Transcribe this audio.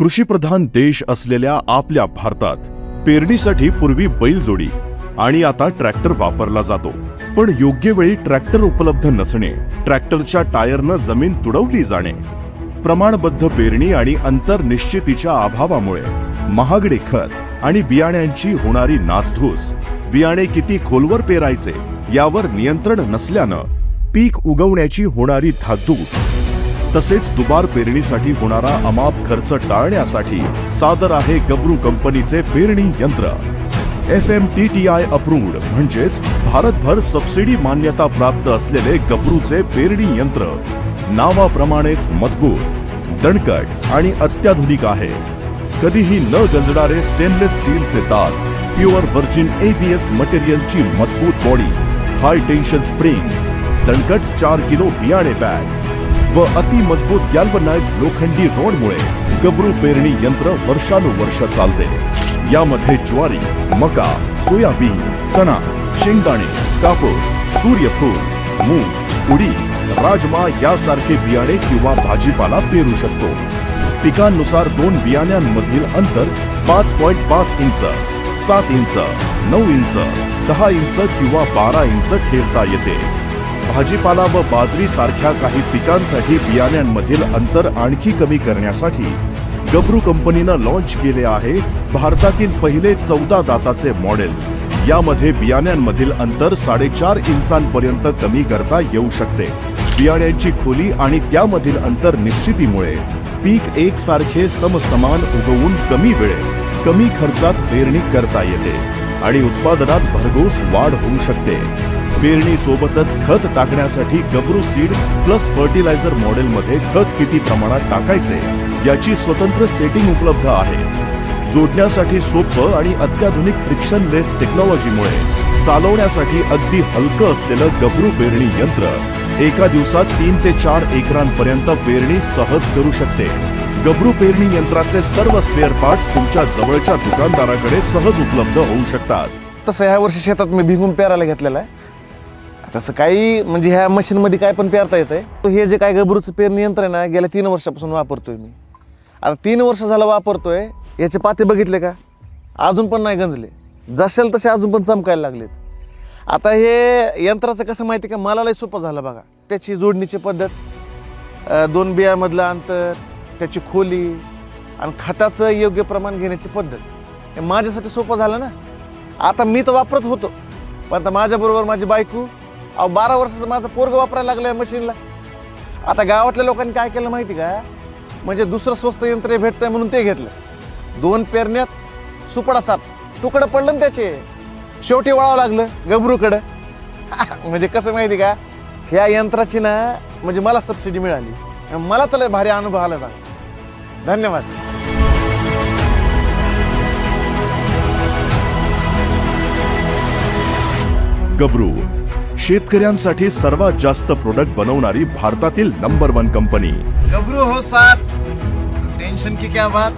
कृषीप्रधान देश असलेल्या आपल्या भारतात पेरणीसाठी पूर्वी बैलजोडी आणि आता ट्रॅक्टर वापरला जातो. पण योग्य वेळी ट्रॅक्टर उपलब्ध नसणे ट्रॅक्टरच्या टायरनं जमीन तुडवली जाणे प्रमाणबद्ध पेरणी आणि अंतर निश्चितीच्या अभावामुळे महागडे खत आणि बियाण्यांची होणारी नासधूस बियाणे किती खोलवर पेरायचे यावर नियंत्रण नसल्यानं पीक उगवण्याची होणारी धाकधूक तसेच दुबार पेरणीसाठी होणारा अमाप खर्च टाळण्यासाठी सादर आहे गबरू कंपनीचे पेरणी यंत्र. F M T T I approved म्हणजेच भारतभर सबसिडी मान्यता प्राप्त असलेले गबरूचे पेरणी यंत्र. नावाप्रमाणेच मजबूत दणकट आणि अत्याधुनिक आहे. कधीही न गंजणारे स्टेनलेस स्टीलचे तार प्युअर व्हर्जिन एबीएस मटेरियलची मजबूत बॉडी हाय टेन्शन स्प्रिंग दणकट चार किलो बियाणे बॅग व अति मजबूत गॅल्वनाइज लोखंडी रोडमुळे गबरू पेरणी यंत्र वर्षानुवर्ष चालते. यामध्ये ज्वारी मका सोयाबीन चणा शेंगदाणे कापूस सूर्यफूल मूग उडीद राजमा यासारखे बियाणे किंवा भाजीपाला पेरू शकतो. पिकांनुसार दोन बियाण्यांमधील अंतर पाच पॉईंट पाच इंच सात इंच नऊ इंच दहा इंच किंवा बारा इंच ठेवता येते. भाजीपाला व बाजरी सारख्या काही पिकांसाठी बियाण्यांमधील अंतर आणखी कमी करण्यासाठी गब्रू कंपनीनं लॉन्च केले आहे भारतातील पहिले चौदा दाताचे मॉडेल यामध्ये बियाण्यांमधील अंतर साडेचार इंचांपर्यंत कमी करता येऊ शकते. बियाण्यांची खोली आणि त्यामधील अंतर निश्चितीमुळे पीक एकसारखे समसमान उगवून कमी वेळेत कमी खर्चात पेरणी करता येते आणि उत्पादनात भरघोस वाढ होऊ शकते. पेरणीसोबतच खत टाकण्यासाठी गबरू सीड प्लस फर्टिलायझर मॉडेलमध्ये खत किती प्रमाणात टाकायचे याची स्वतंत्र सेटिंग उपलब्ध आहे. जोडण्यासाठी सोपं आणि अत्याधुनिक फ्रिक्शनलेस टेक्नॉलॉजीमुळे चालवण्यासाठी अगदी हलकं असलेलं गबरू पेरणी यंत्र एका दिवसात तीन ते चार एकरांपर्यंत पेरणी सहज करू शकते. गबरू पेरणी यंत्राचे सर्व स्पेअर पार्ट्स तुमच्या जवळच्या दुकानदाराकडे सहज उपलब्ध होऊ शकतात. तसं या वर्षी शेतात मी भिगून पेरायला घेतलेला आहे. तसं काही म्हणजे ह्या मशीनमध्ये काय पण पेरता येतं हे जे काय गबरूचं पेरणी यंत्र आहे ना गेल्या तीन वर्षापासून वापरतोय मी. आता तीन वर्ष झालं वापरतोय याचे पाते बघितले का? अजून पण नाही गंजले. जसेल तसे अजून पण चमकायला लागलेत. आता हे यंत्राचं कसं माहिती का? मला सोपं झालं बघा. त्याची जोडणीची पद्धत दोन बियामधलं अंतर त्याची खोली आणि खताचं योग्य प्रमाण घेण्याची पद्धत. हे माझ्यासाठी सोपं झालं ना? आता मी तर वापरत होतो. पण आता माझ्याबरोबर माझी बायको अहो बारा वर्षाचं माझं पोरग वापरायला लागलं मशीनला आता गावातल्या लोकांनी काय केलं माहिती का? म्हणजे दुसरं स्वस्त यंत्र भेटतंय म्हणून ते घेतलं. दोन पेरण्यात सुपडा साप. तुकडं पडलं ना त्याचे. शेवटी वळावं लागलं गबरूकडं. म्हणजे कसं माहिती का? ह्या यंत्राची ना म्हणजे मला सबसिडी मिळाली. मला तर लय भारी अनुभव आला बघा. धन्यवाद. गबरू. शेतकऱ्यांसाठी सर्वात जास्त प्रोडक्ट बनवणारी भारतातील नंबर वन कंपनी गबरू हो साथ. टेन्शन की क्या बात?